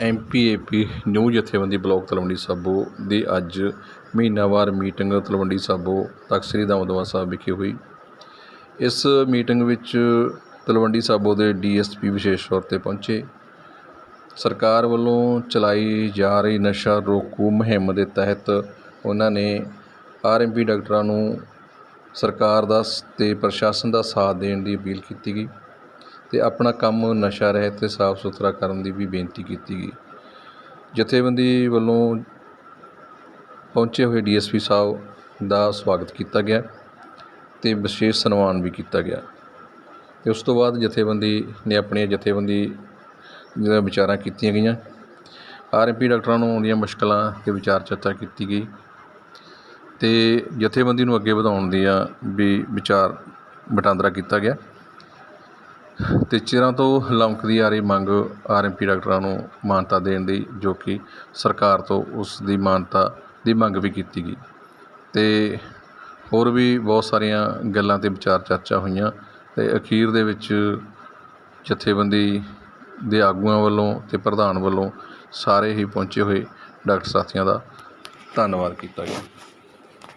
ਐਮਪੀਏਪੀ new ਜਥੇਬੰਦੀ block Talwandi Sabo ਦੀ ਅੱਜ ਮਹੀਨਾਵਾਰ ਮੀਟਿੰਗ ਤਲਵੰਡੀ ਸਾਬੋ ਤਖ਼ਤ ਸ੍ਰੀ ਦਮਦਮਾ ਸਾਹਿਬ ਵਿਖੇ ਹੋਈ। ਇਸ ਮੀਟਿੰਗ ਵਿੱਚ ਤਲਵੰਡੀ ਸਾਬੋ ਦੇ ਡੀਐਸਪੀ ਵਿਸ਼ੇਸ਼ ਤੌਰ 'ਤੇ ਪਹੁੰਚੇ। ਸਰਕਾਰ ਵੱਲੋਂ ਚਲਾਈ ਜਾ ਰਹੀ ਨਸ਼ਾ ਰੋਕੂ ਮੁਹਿੰਮ ਦੇ ਤਹਿਤ ਉਹਨਾਂ ਨੇ ਆਰਐਮਪੀ ਡਾਕਟਰਾਂ ਨੂੰ ਸਰਕਾਰ ਦਾ ਸ- ਤੇ ਪ੍ਰਸ਼ਾਸਨ ਦਾ ਸਾਥ ਦੇਣ ਦੀ ਅਪੀਲ ਕੀਤੀ ਗਈ। ਅਤੇ ਆਪਣਾ ਕੰਮ ਨਸ਼ਾ ਰਹਿਤ ਅਤੇ ਸਾਫ਼ ਸੁਥਰਾ ਕਰਨ ਦੀ ਵੀ ਬੇਨਤੀ ਕੀਤੀ ਗਈ। ਜਥੇਬੰਦੀ ਵੱਲੋਂ ਪਹੁੰਚੇ ਹੋਏ ਡੀ ਐੱਸ ਪੀ ਸਾਹਿਬ ਦਾ ਸਵਾਗਤ ਕੀਤਾ ਗਿਆ ਅਤੇ ਵਿਸ਼ੇਸ਼ ਸਨਮਾਨ ਵੀ ਕੀਤਾ ਗਿਆ। ਤੇ ਉਸ ਤੋਂ ਬਾਅਦ ਜਥੇਬੰਦੀ ਨੇ ਆਪਣੀਆਂ ਜਥੇਬੰਦੀ ਦੀਆਂ ਵਿਚਾਰਾਂ ਕੀਤੀਆਂ ਗਈਆਂ। ਆਰਐਮਪੀ ਡਾਕਟਰਾਂ ਨੂੰ ਆਉਂਦੀਆਂ ਮੁਸ਼ਕਲਾਂ ਤੇ ਵਿਚਾਰ ਚਰਚਾ ਕੀਤੀ ਗਈ ਤੇ ਜਥੇਬੰਦੀ ਨੂੰ ਅੱਗੇ ਵਧਾਉਣ ਦੀਆਂ ਵੀ ਵਿਚਾਰ ਵਟਾਂਦਰਾ ਕੀਤਾ ਗਿਆ। ਅਤੇ ਚਿਰਾਂ ਤੋਂ ਲਮਕਦੀ ਆ ਰਹੀ ਮੰਗ ਆਰ ਐੱਮ ਪੀ ਡਾਕਟਰਾਂ ਨੂੰ ਮਾਨਤਾ ਦੇਣ ਦੀ, ਜੋ ਕਿ ਸਰਕਾਰ ਤੋਂ ਉਸ ਦੀ ਮਾਨਤਾ ਦੀ ਮੰਗ ਵੀ ਕੀਤੀ ਗਈ। ਅਤੇ ਹੋਰ ਵੀ ਬਹੁਤ ਸਾਰੀਆਂ ਗੱਲਾਂ ਤੇ ਵਿਚਾਰ ਚਰਚਾ ਹੋਈਆਂ ਅਤੇ ਅਖੀਰ ਦੇ ਵਿੱਚ ਜਥੇਬੰਦੀ ਦੇ ਆਗੂਆਂ ਵੱਲੋਂ ਅਤੇ ਪ੍ਰਧਾਨ ਵੱਲੋਂ ਸਾਰੇ ਹੀ ਪਹੁੰਚੇ ਹੋਏ ਡਾਕਟਰ ਸਾਥੀਆਂ ਦਾ ਧੰਨਵਾਦ ਕੀਤਾ ਗਿਆ।